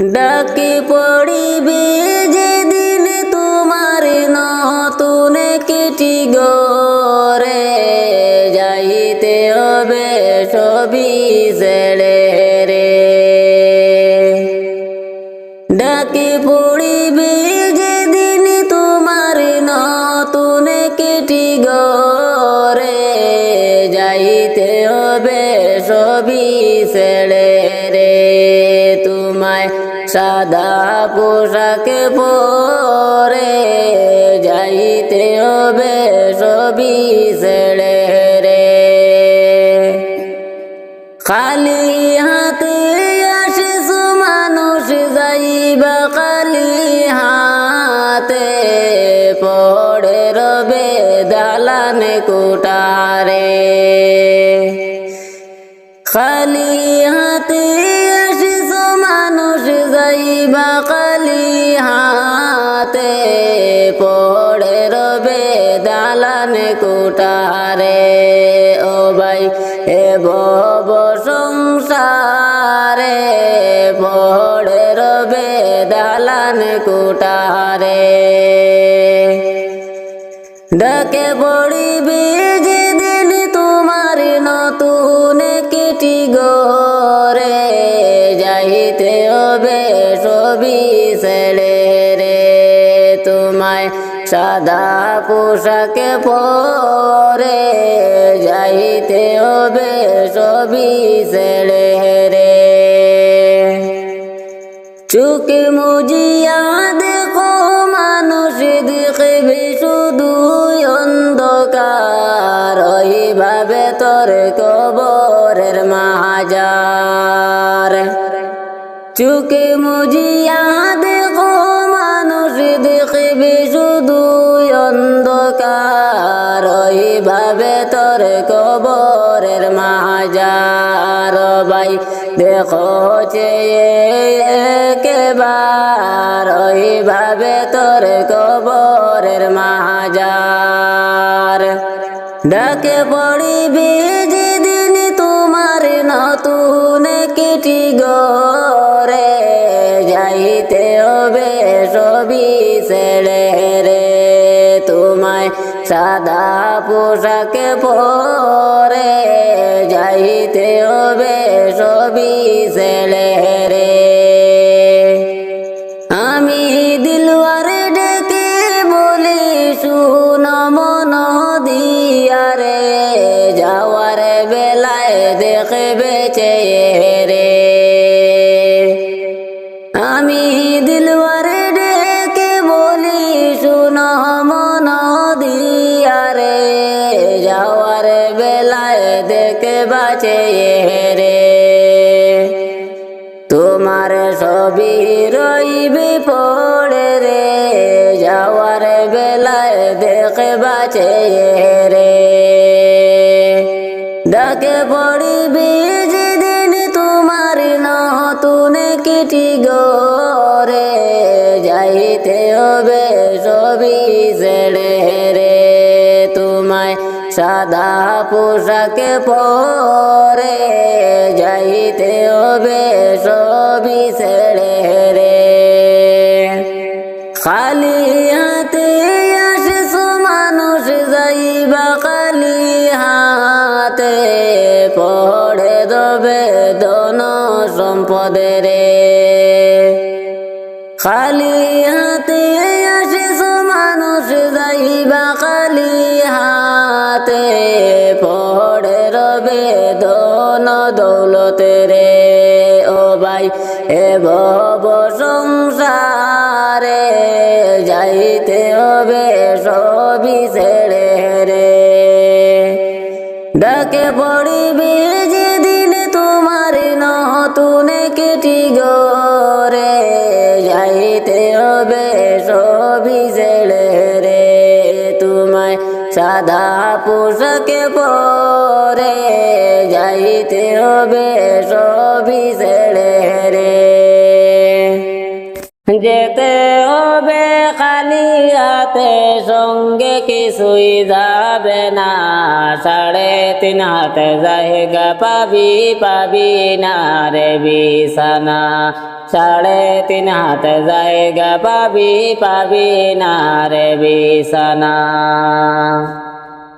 ডাকি পড়িবে যেদিন তোমার নতুন কেটি গরে যাইতে হবে ছেড়ে রে। ডাকে পড়িবে যেদিন তোমার নতুন কেটি গরে যাইতে হবে রে তোমায় সাদা পোশাকে পরে যাইতে হবে ছেড়ে রে। খালি হাতে আসিস মানুষ যাইবা খালি হাতে, পড়ে রবে দালান কুটারে খালি হাতে খালি হাতে পড়ে রবে দালান কুটারে ও ভাই, এ বব সংসারে পড়ে রবে দালান কুটারে ডাকে পড়িবে যেদিন তোমার নতুন কেটি গরে যাইতে হবে সবই ছেড়ে রে। তোমায় সাদা পোশাকে পরে যাইতে হবে সবই ছেড়ে রে। চুকে মুজিয়া দেখো চুকে মুজিয়া দেখো মানুষ দেখবে শুধু অন্ধকার। ওইভাবে তোর কবরের মাজার ভাই, দেখো চেয়েবার ওইভাবে তোর কবরের মাজার ডাকে পড়িবে যেদিন তোমার নতুন কেটি গরে যাইতে হবে সবই ছেড়ে রে। তোমায় সাদা পোশাকে পরে যাইতে হবে বেলায় দেখে বাঁচে রে ডাকে পড়িবি যেদিন তোমার নতুন কিটি গরে যাইতে হবে সবই ছেড়ে রে তোমায় সাদা পোশাকে পরে যাইতে সম্পদে রে খালি হাতে আসিস মানুষ যাইবা খালি হাতে। পড়ে রবে দন দৌলতে রে। ও ভাই, এ ভব সংসারে যাইতে হবে সবই ছেড়ে রে। ডাকে পড়িবে হবে সবই রে তোমায় সাদা পোশাকে পরে যাইতে হবে সবই ছেড়ে রে। যেতে সঙ্গে কিছুই যাবে না। সাড়ে তিন হাতে জায়গা পাবি পাবি না রে বিছানা। সাড়ে তিন হাত জায়গা পাবি পাবি না রে বিছানা।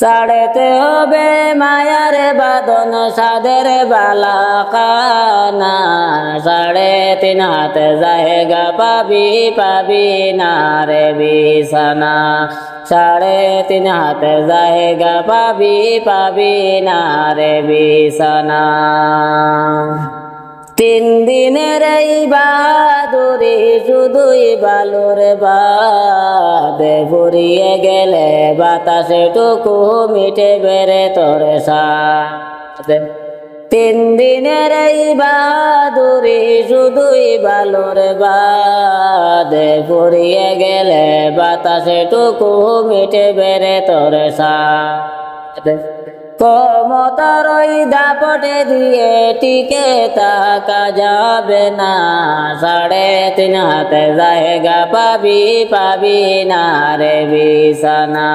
সাড়েতে হবে মায়ার বাদন, সাদের বালা কানা। সাড়ে তিন হাত জায়গা পাবি পাবি না রে বিছানা। সাড়ে তিন হাত জায়গা পাবি পাবি না রে বিছানা। তিন দিনের এই বাহাদুরি শুধুই বালুর বাদে গেলে বাতাসে টুকু মিটে বেড়ে তোর সাথে। তিন দিনের এই বাহাদুরি শুধুই বালুর বাদে ফুরিয়ে গেলে বাতাসে টুকু মিটে বেড়ে তোর সাথে। কমতার ওই দাপটে দিয়ে টিকে থাকা যাবে না। সাড়ে তিন হাতে জায়গা পাবি পাবি না রে বিছানা।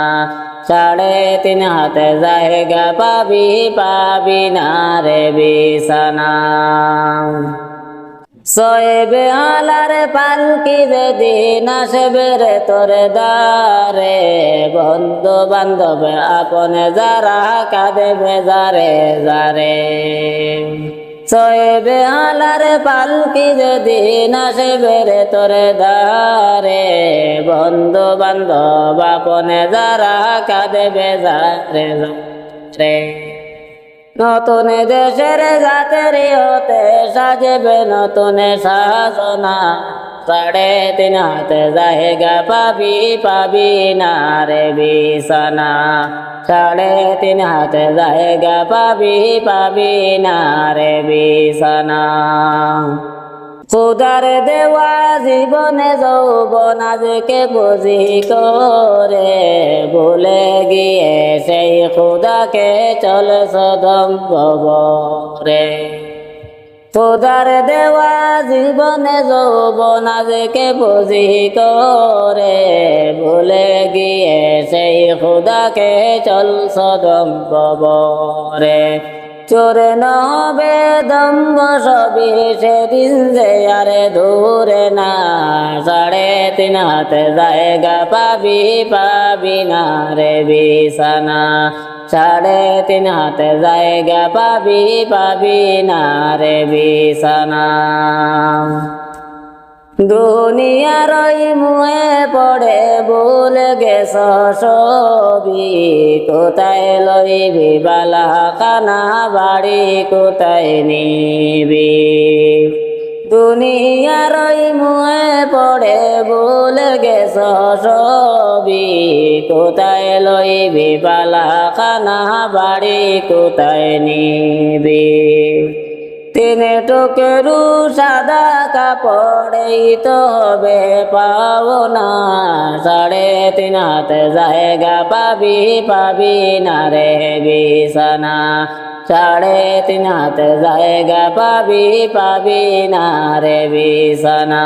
সাড়ে তিন হাতে জায়গা পাবি পাবি না রে বিছানা। সয়েবে আলার পালকি দিন আসবে রে তোর দারে বন্ধু বান্ধব আপন যারা কাঁদেবে যারে যারে। সয়েবে আলার পালকি দিন আসবে রে তোর দারে বন্ধু বান্ধব আপনে যারা কাঁদেবে যারে যারে। নতুন দেশের জাতের হতে সাজবে নতুন শাসনা। সাড়ে তিন হাতে জায়গা পাবি পাবি না রে বিছানা। সাড়ে তিন হাতে জায়গা পাবি পাবি না রে বিছানা। খুদার দেওয়া জীবনে যৌবন আজকে বুঝি করে, ভুলে গিয়ে সেই খুদাকে চল সদম রে খুদার দেওয়া জীবনে যৌবন আজকে বুঝি করে, ভুলে গিয়ে সেই খুদাকে চল সদম রে চোরে নবে দম্ব সবই সেদিন যে আরে দূরে না। সাড়ে তিন হাতে জায়গা পাবি পাবি না রে বিছানা। সাড়ে তিন হাতে জায়গা পাবি পাবি না রে বিছানা। দুনিয়ার মুহে পড়ে ভুল গেছ সবই। কোথায় লইবি বালা কানা বাড়ি কোথায় নিবি? দুনিয়ার মুহে পড়ে ভুল গেছ সবই। কোথায় লইবি বালা কানা বাড়ি কোথায় নিবি? তিন টুকেরু সাদা কাপড়েই তো হবে, পাওনা সাড়ে তিন হাতে জায়গা পাবি পাবি না রে বিছানা। সাড়ে তিন হাতে জায়গা পাবি পাবি না রে বিছানা।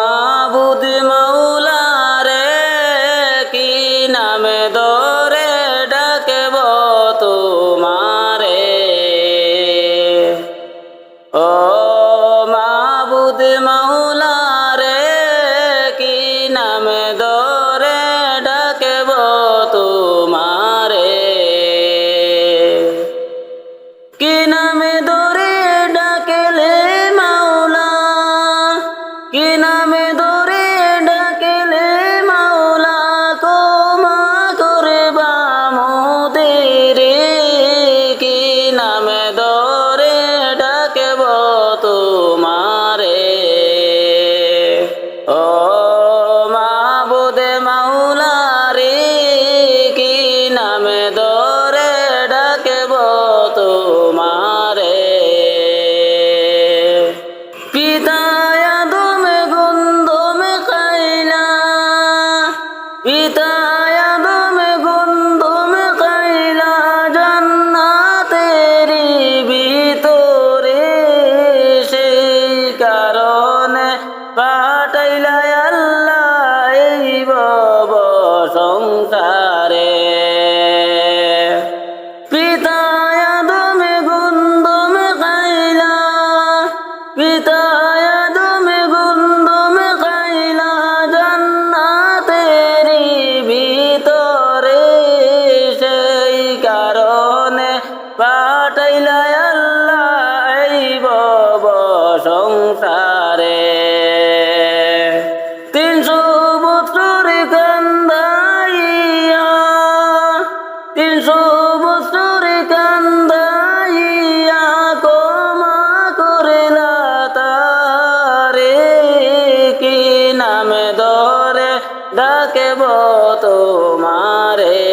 ধরে ডাকেব তোমারে।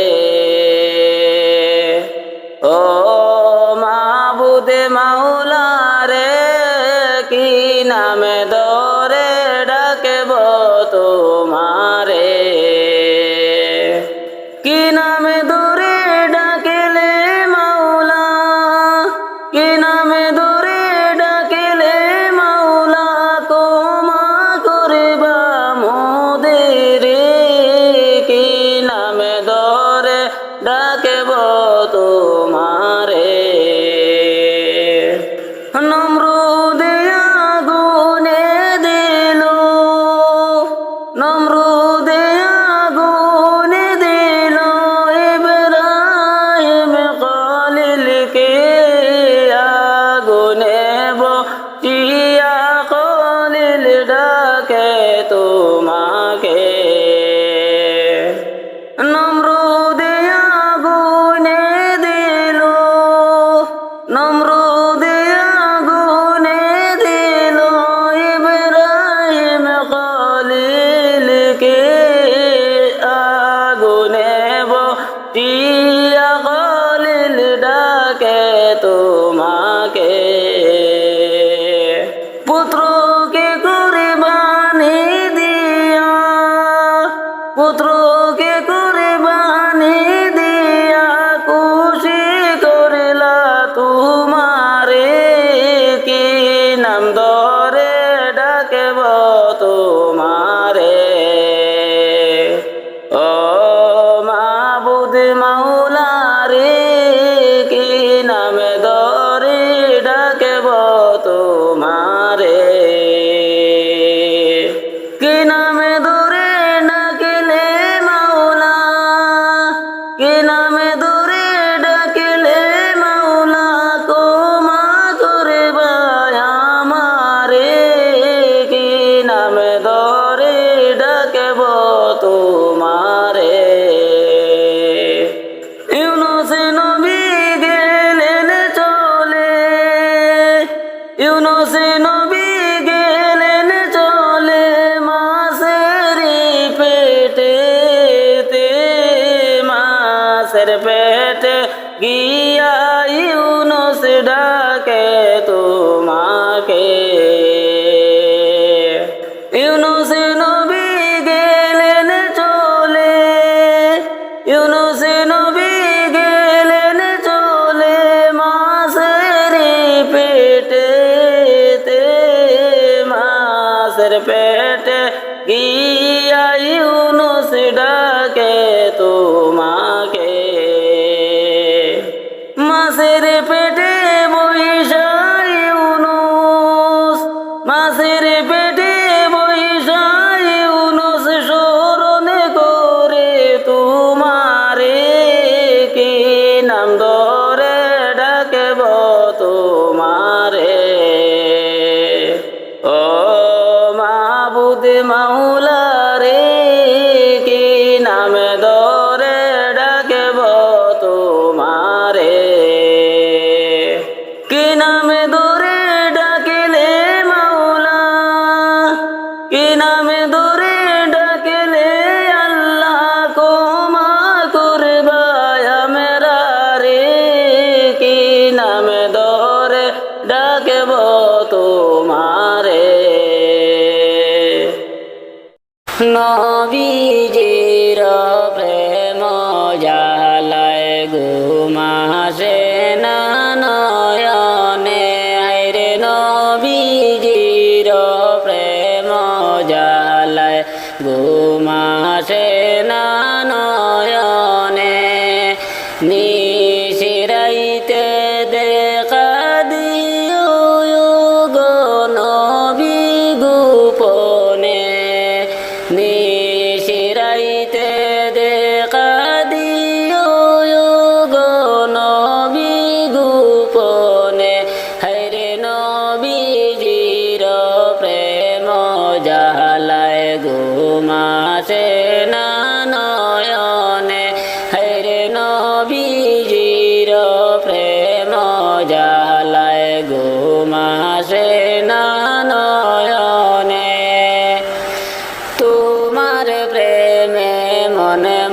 মাসের পেটে গিয়া ইউনুস ডাকে তোমাকে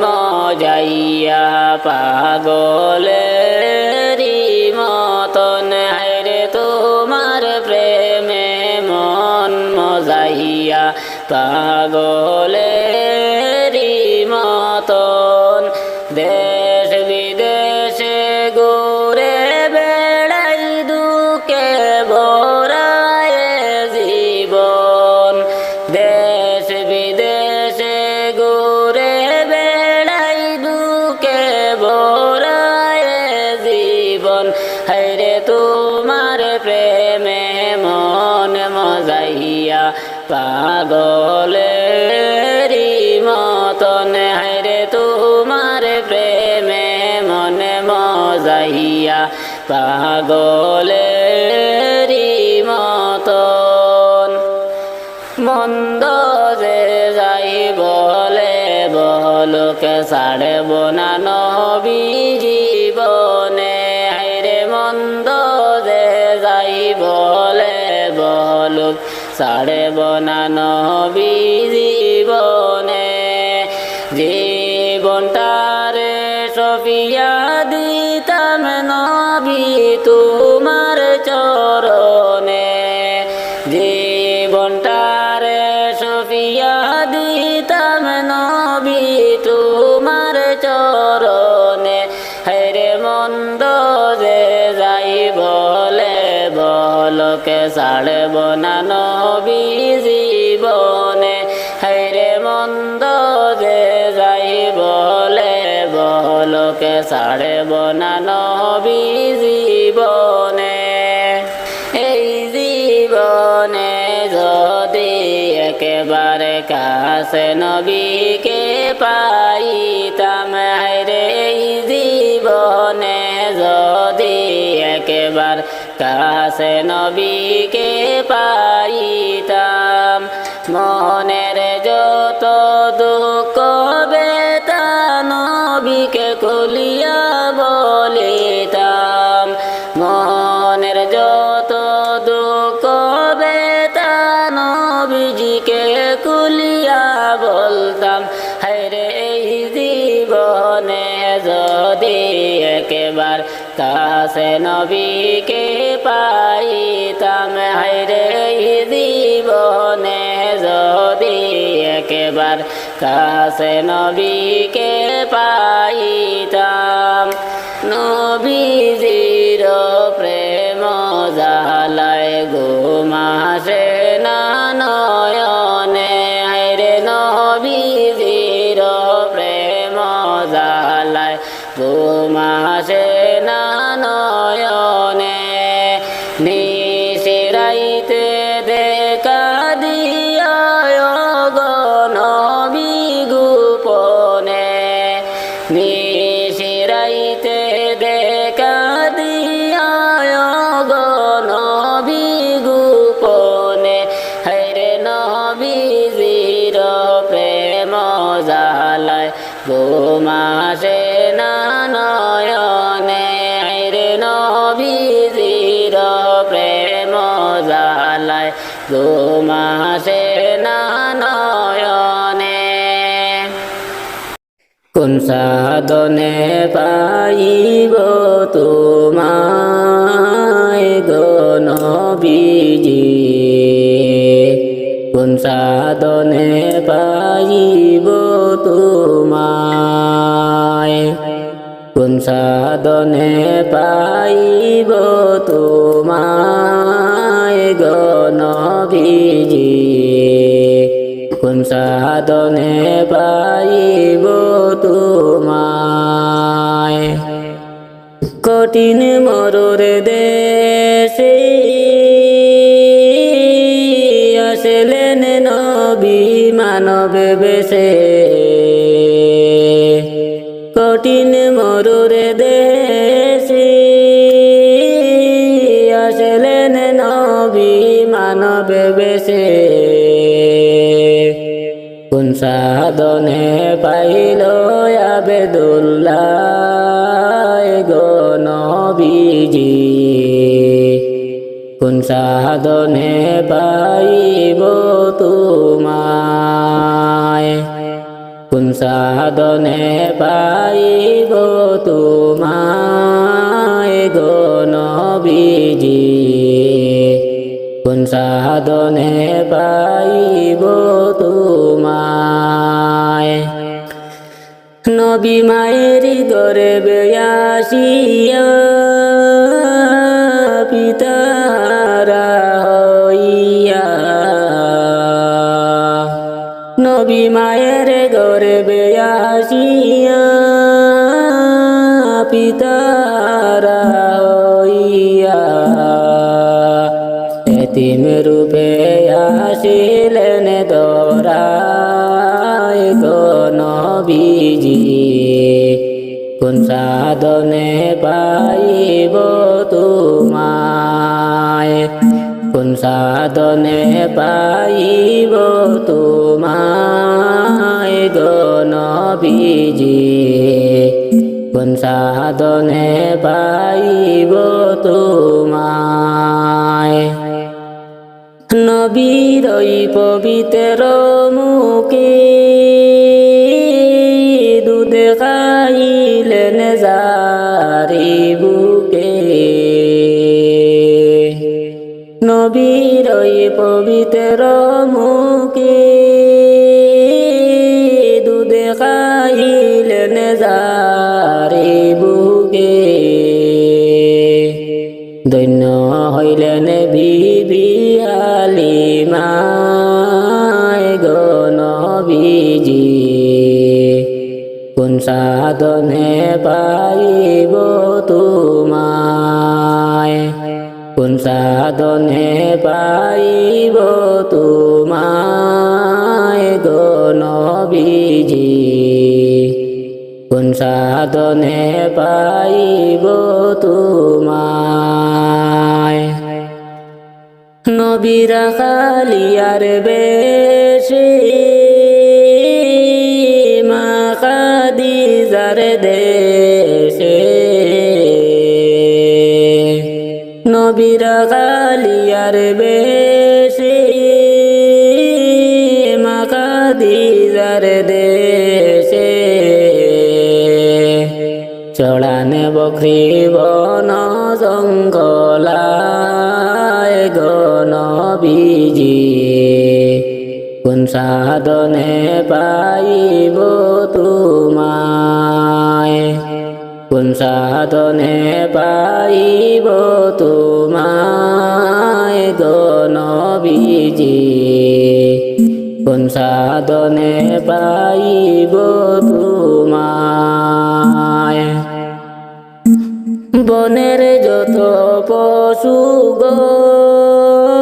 মজাইয়া পাগলেরি মতন। হাইরে তোমার প্রেমে মন মজাইয়া পাগলেরি মজাইয়া পাগলেরি মতন। মন্দ যে যাই বলে বলকে ছাড়ব না নবী জীবনে। হাইরে মন্দ যে যাই বলে বলুক ছাড়ব না নবী বলকে ছাড়ব না নবী জীবনে। হেরে মন্দ যে যাই বলে বলকে ছাড়ব না নবী জীবনে। এই জীবনে যদি একেবারে কাছে নবীকে পাইতাম কাছে নবীকে পাইতাম। মনের যত দুঃখ বেতা নবীকে খুলিয়া বলিতাম। মনের যত দুঃখ বেতা নবীজিকে কুলিয়া বলতাম কাছে নবীকে পাইতাম এই জীবনে যদি একেবার কাছে নবীকে পাইতাম। নবীজির প্রেম জালায় ঘুমাসে না নয়নে, হায়রে নবীজির প্রেম জালায় ঘুমাসে নিশিরাইতে সাধনে পাইব তোমায় গণবিজি কোন সাধনে পাইব তোমায়? কোন সাধনে পাইব তোমায়? সাধনে পাইব তোমায়। কঠিন মরুর দেশে আসলেন নবী মানব বেশে। কঠিন মরুর দেশে আসলেন নবী মানব বেশে। সাধনে পাইল আবেদুল্লাহ গো নবীজি। কোন সাধনে পাইব তোমায়? কোন সাধনে পাইব তোমায় গো সাধনে পাইব তোমায়। নবী মায়ের দরে বেয়াসিয়া পিতারা হইয়া। নবী মায়ের কোন সাধনে পাইব তোমায়? কোন সাধনে পাইব তোমায় গো নবীজি? কোন সাধনে পাইব তোমায়? নবীর পবিত্র মুখে জারি বুকে। নবীর পবিত্র মুখে দুধ খাইলেন জারি বুকে। দৈন্য হইলেন বিবি হালিমায় গো নবীজি। সাধনে পাইব তোমায়। কোন সাধনে পাইব তোমায় গো নবীজি? কোন সাধনে পাইব তোমায়? নবীরা খালিয়ার বেশে খাদিজার দেশে। নবীরা খালিয়ার বেশে মা খাদিজার দেশে। চড়ানে বকরি বন জঙ্গলায় গণ বিজি কোন সাধনে পাইব তোমায়? কোন সাধনে পাইব তোমায় গণ বিজি কোন সাধনে পাইব তোমায়? বনের যত পশু গণ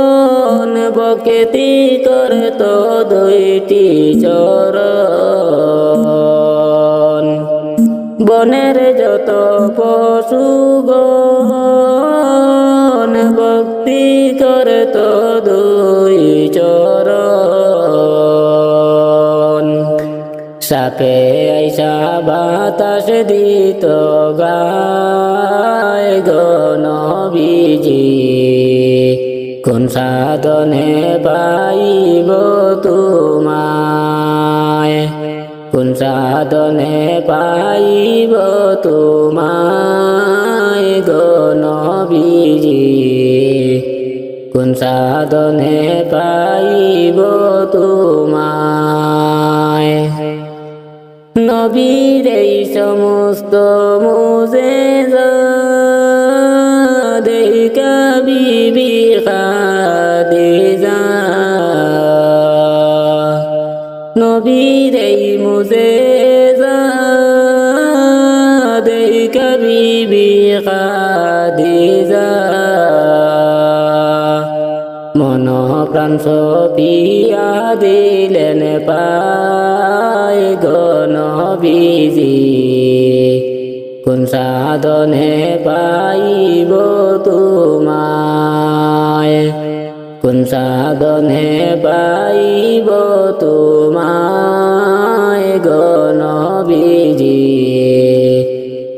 বকেতি করে তো দুইটি চরণ বনের যত পশু গণ ভক্তি করে তো দুই চরণ সাপে আইসা বাতাস দিত গায় গণ বিজি কোন সাধনে পাইব তোমায়? কোন সাধনে পাইব তোমায় গণ বিজি কোন সাধনে পাইব তোমায়? নবীর এই সমস্ত মুজে খাদিজা। প্রাণ সপিয়া দিলেন পায় গণ বিজি কোন সাধনে পাইব কোন সাধনে পাইব তোমায় গণবিজি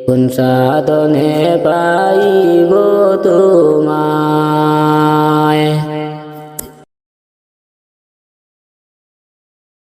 কোন সাধনে পাইব তোমায়